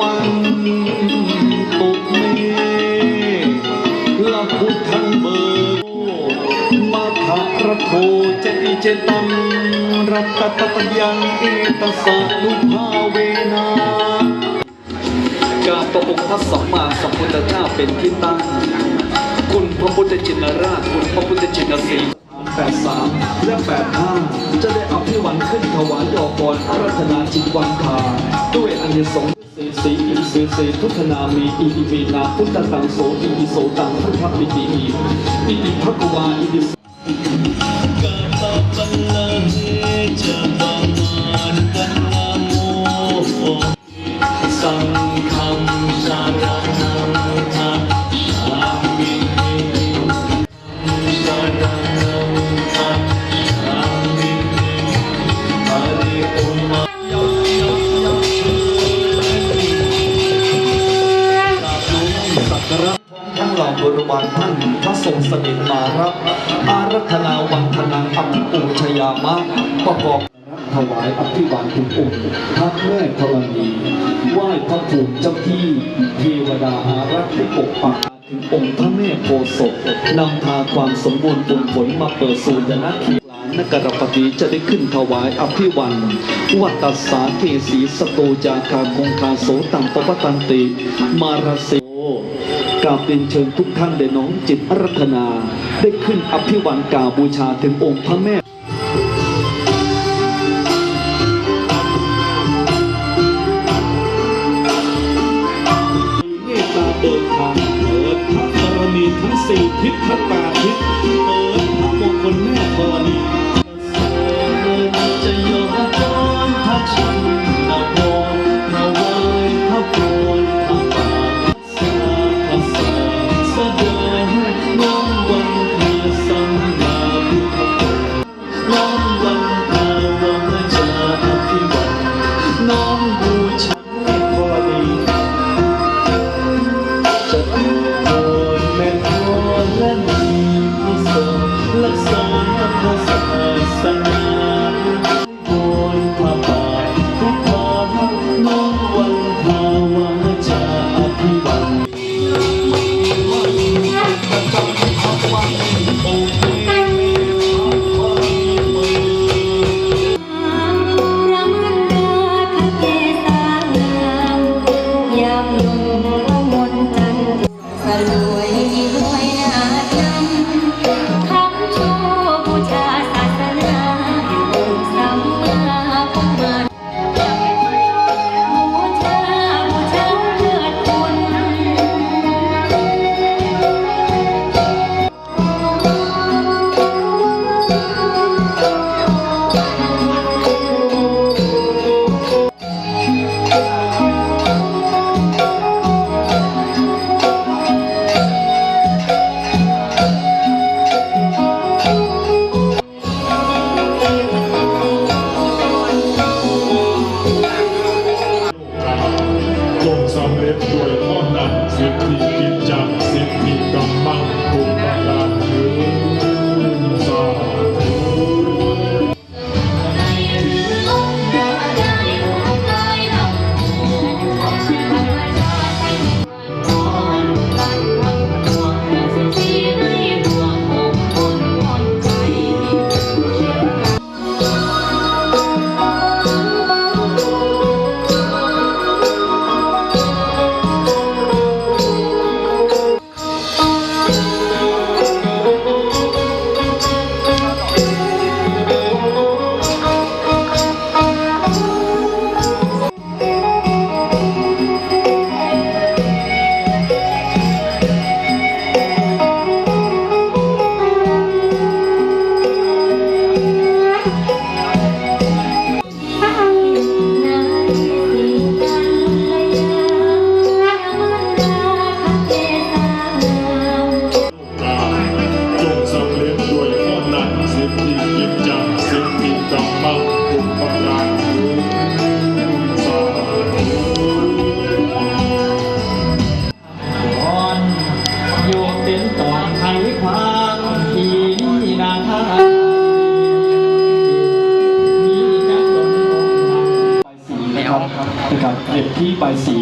วันตุเมละพุทธังเบิกมาทะระโทเจเจตังรัตตตตยังเอตสะนุภาเวนะกาบพระองค์พระสัมมาสัมพุทธเจ้าเป็นที่ตั้งคุณพระพุทธชินราชคุณพระพุทธชินสีแปดสามและแปดห้าจะได้เอาพิวันขึ้นถวายดอกบอนอารัธนาจิตวันทาด้วยอันยสง สีอิเสเสทุกขนามีอิอิเวนาพุทธตังโสอิอิโสตังพุทธปิติอิอิอิภควาอิอิ รันาวังธนังอัมปูชยามะประกอบถวายอภิวาทคุณองค์พระแม่ธรณีไหว้พระภูมิเจ้าที่เทวดาอารักษ์ที่ปกปักถึงองค์พระแม่โพศพนำพาความสมบูรณ์บุญผลมาเปิดสู่ยนะเขตลานนกรปฏิจะได้ขึ้นถวายอภิวันวัตสาเกสีสโตจาคาคงคาโสตังปปตันติ มาราเซโราบเรียนเชิญทุกท่านได้น้อมจิตอารัธนา ได้ขึ้นอภิวันกราบบูชาถึงองค์พระแม่เมตตาเบิกทางเปิดพระบารมีทั้งสี่ทิศทั้งแปดทิศเปิดพระมงคลแม่ธรณี พ บายสี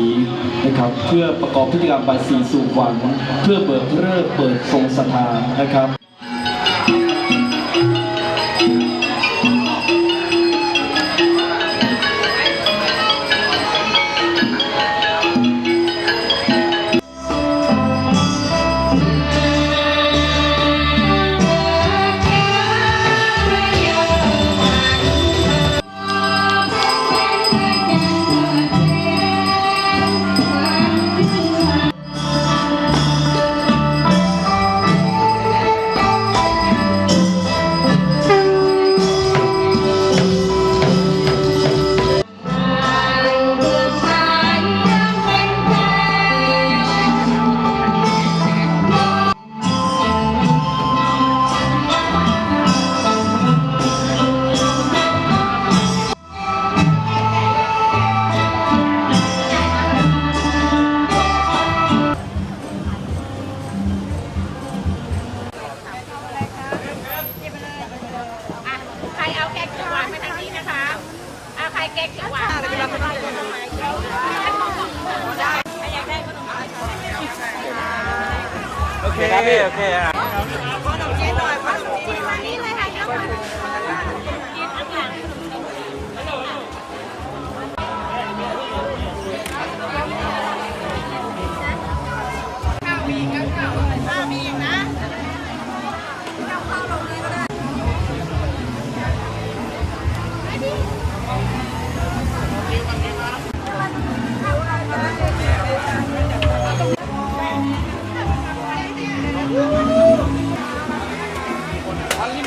นะครับ เพื่อประกอบพิธีกรรมใบายสีสู่วัน เพื่อเบิกเลิกเปิดทรงสถานนะครับ เอาใครแกงเขียวหวานไปทานี้โอเคครับพี่โอเคอะ